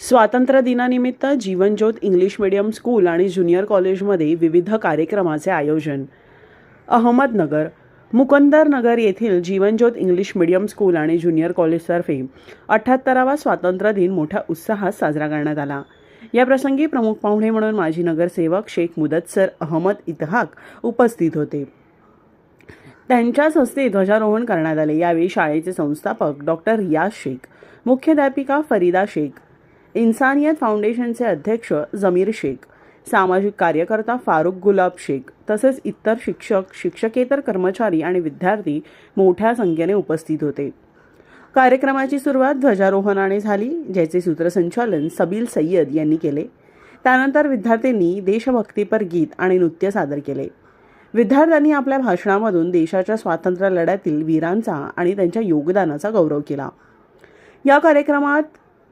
स्वातंत्र्य दिनानिमित्त Jeevanjyot English medium school आणि ज्युनियर कॉलेजमध्ये विविध कार्यक्रमाचे आयोजन. अहमदनगर मुकंदर नगर येथील जीवनज्योत इंग्लिश मीडियम स्कूल आणि ज्युनियर कॉलेजतर्फे अठ्ठ्याहत्तरावा स्वातंत्र्य दिन मोठ्या उत्साहात साजरा करण्यात आला. या प्रसंगी प्रमुख पाहुणे म्हणून माजी नगरसेवक शेख मुदत्सर अहमद इतहाक उपस्थित होते. त्यांच्याच हस्ते ध्वजारोहण करण्यात आले. यावेळी शाळेचे संस्थापक डॉक्टर रियाज शेख मुख्याध्यापिका फरीदा शेख इन्सानियत फाउंडेशनचे अध्यक्ष जमीर शेख सामाजिक कार्यकर्ता फारुख गुलाब शेख तसेच इतर शिक्षक शिक्षकेतर कर्मचारी आणि विद्यार्थी मोठ्या संख्येने उपस्थित होते. कार्यक्रमाची सुरुवात ध्वजारोहणाने झाली ज्याचे सूत्रसंचालन सबील सय्यद यांनी केले. त्यानंतर विद्यार्थ्यांनी देशभक्तीपर गीत आणि नृत्य सादर केले. विद्यार्थ्यांनी आपल्या भाषणामधून देशाच्या स्वातंत्र्य लढ्यातील वीरांचा आणि त्यांच्या योगदानाचा गौरव केला. या कार्यक्रमात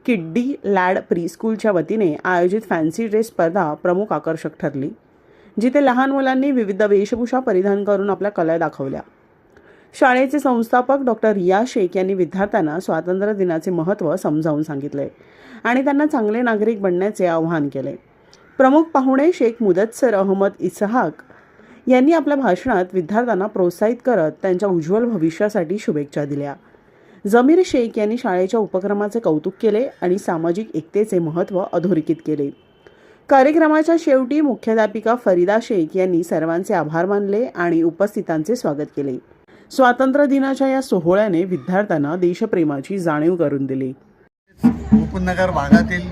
किड्डी लॅड प्रीस्कूलच्या वतीने आयोजित फॅन्सी ड्रेस स्पर्धा प्रमुख आकर्षक ठरली जिथे लहान मुलांनी विविध वेशभूषा परिधान करून आपल्या कला दाखवल्या. शाळेचे संस्थापक डॉक्टर रिया शेख यांनी विद्यार्थ्यांना स्वातंत्र्य दिनाचे महत्त्व समजावून सांगितले आणि त्यांना चांगले नागरिक बनण्याचे आवाहन केले. प्रमुख पाहुणे शेख मुदत्सर अहमद इसहाक यांनी आपल्या भाषणात विद्यार्थ्यांना प्रोत्साहित करत त्यांच्या उज्ज्वल भविष्यासाठी शुभेच्छा दिल्या. जमीर शेख यांनी शाळेच्या उपक्रमाचे कौतुक केले आणि सामाजिक एकतेचे महत्त्व अधोरेखित केले. कार्यक्रमाच्या शेवटी मुख्याध्यापिका फरीदा शेख यांनी सर्वांचे आभार मानले आणि उपस्थितांचे स्वागत केले. स्वातंत्र्य दिनाच्या या सोहळ्याने विद्यार्थ्यांना देशप्रेमाची जाणीव करून दिली. मुकुंदनगर भागातील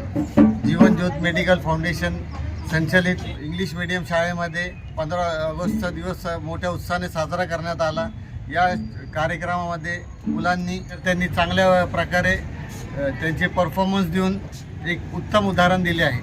जीवनज्योत मेडिकल फाउंडेशन संचलित इंग्लिश मीडियम शाळेमध्ये पंधरा ऑगस्टचा दिवस मोठ्या उत्साहाने साजरा करण्यात आला. या कार्यक्रमामध्ये मुलांनी त्यांनी चांगल्या प्रकारे त्यांचे परफॉर्मन्स देऊन एक उत्तम उदाहरण दिले आहे.